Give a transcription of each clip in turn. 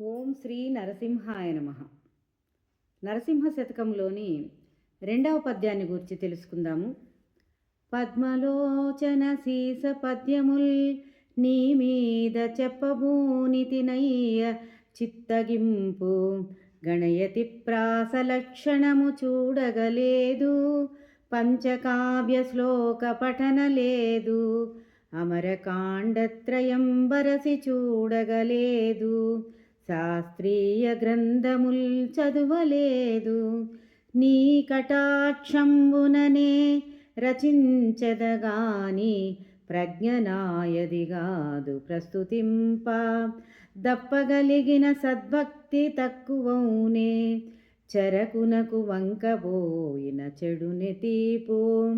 ఓం శ్రీ నరసింహాయ నమ. నరసింహ శతకంలోని రెండవ పద్యాన్ని గురించి తెలుసుకుందాము. పద్మలోచన శీస పద్యముల్ నీ మీద చెప్పబూనితినయ్య చిత్తగింపు. గణయతి ప్రాస లక్షణము చూడగలేదు. పంచకావ్య శ్లోక పఠన లేదు. అమరకాండత్రయం బరసి చూడగలేదు. శాస్త్రీయ గ్రంథముల్ చదువలేదు. నీ కటాక్షంబుననే రచించదగాని ప్రజ్ఞనాయదిగాదు ప్రస్తుతింప. దప్పగలిగిన సద్భక్తి తక్కువౌనే చరకునకు వంకబోయిన చెడుని తీపు.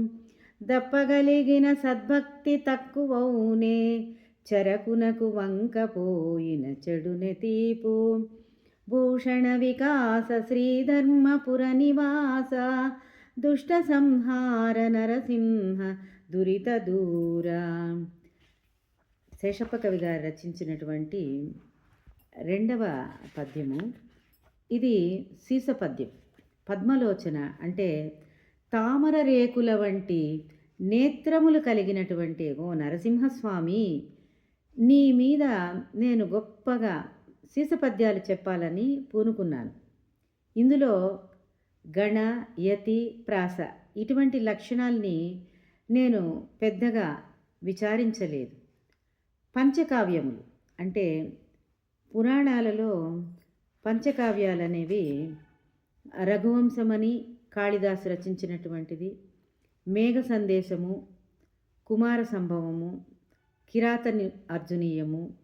దప్పగలిగిన సద్భక్తి తక్కువౌనే చరకునకు వంకపోయిన చెడుని తీపు. భూషణ వికాస శ్రీధర్మపుర నివాస దుష్ట సంహార నరసింహ దురిత దూర. శేషప్ప కవి గారు రచించినటువంటి రెండవ పద్యము. ఇది సీస పద్యం. పద్మలోచన అంటే తామర రేకుల వంటి నేత్రములు కలిగినటువంటి ఓ నరసింహస్వామి నీ మీద నేను గొప్పగా సీస పద్యాలు చెప్పాలని పూనుకున్నాను. ఇందులో గణ యతి ప్రాస ఇటువంటి లక్షణాల్ని నేను పెద్దగా విచారించలేదు. పంచకావ్యములు అంటే పురాణాలలో పంచకావ్యాలు అనేవి రఘువంశమని కాళిదాసు రచించినటువంటిది మేఘ సందేశము కుమార సంభవము కిరాత అర్జునీయము.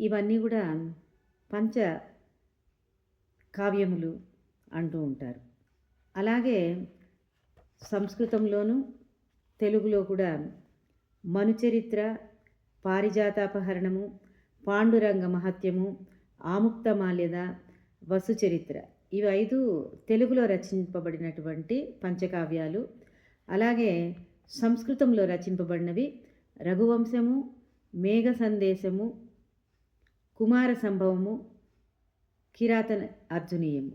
ఇవన్నీ కూడా పంచ కావ్యములు అంటూ ఉంటారు. అలాగే సంస్కృతంలోను తెలుగులో కూడా మనుచరిత్ర పారిజాతాపహరణము పాండురంగ మహత్యము ఆముక్తమాల్యద వసుచరిత్ర ఇవి ఐదు తెలుగులో రచింపబడినటువంటి పంచకావ్యాలు. అలాగే సంస్కృతంలో రచింపబడినవి రఘువంశము మేఘ సందేశము కుమార సంభవము కిరాతన అర్జునీయము.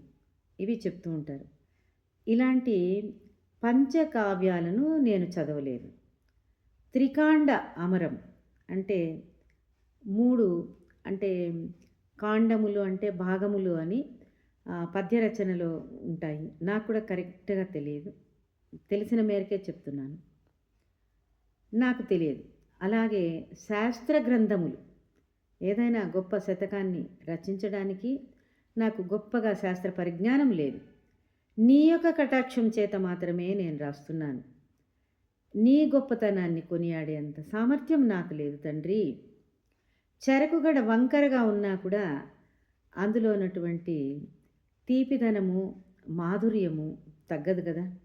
ఇవి చెప్తూ ఉంటారు. ఇలాంటి పంచకావ్యాలను నేను చదవలేదు. త్రికాండ అమరం అంటే మూడు అంటే కాండములు అంటే భాగములు అని పద్య రచనలో ఉంటాయి. నాకు కూడా కరెక్ట్గా తెలియదు. తెలిసిన మేరకే చెప్తున్నాను. నాకు తెలియదు. అలాగే శాస్త్ర గ్రంథములు. ఏదైనా గొప్ప శతకాన్ని రచించడానికి నాకు గొప్పగా శాస్త్ర పరిజ్ఞానం లేదు. నీ యొక్క కటాక్షం చేత మాత్రమే నేను రాస్తున్నాను. నీ గొప్పతనాన్ని కొనియాడేంత సామర్థ్యం నాకు లేదు తండ్రి. చెరకుగడ వంకరగా ఉన్నా కూడా అందులో ఉన్నటువంటి తీపిదనము మాధుర్యము తగ్గదు కదా.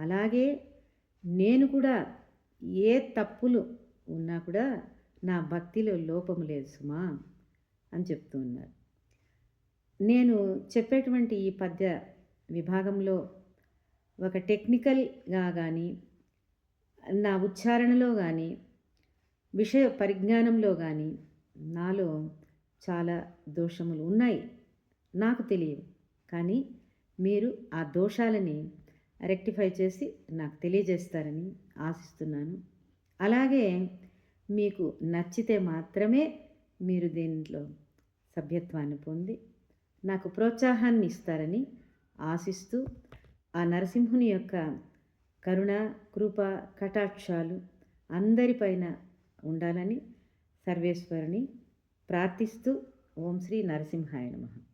అలాగే నేను కూడా ఏ తప్పులు ఉన్నా కూడా నా భక్తిలో లోపం లేదు సుమా అని చెప్తూ ఉన్నారు. నేను చెప్పేటువంటి ఈ పద్య విభాగంలో ఒక టెక్నికల్గా కానీ నా ఉచ్చారణలో కానీ విషయ పరిజ్ఞానంలో కానీ నాలో చాలా దోషములు ఉన్నాయి. నాకు తెలియవు. కానీ మీరు ఆ దోషాలని రెక్టిఫై చేసి నాకు తెలియజేస్తారని ఆశిస్తున్నాను. అలాగే మీకు నచ్చితే మాత్రమే మీరు దీంట్లో సభ్యత్వాన్ని పొంది నాకు ప్రోత్సాహాన్ని ఇస్తారని ఆశిస్తూ ఆ నరసింహుని యొక్క కరుణ కృప కటాక్షాలు అందరిపైన ఉండాలని సర్వేశ్వరుని ప్రార్థిస్తూ ఓం శ్రీ నరసింహాయ నమః.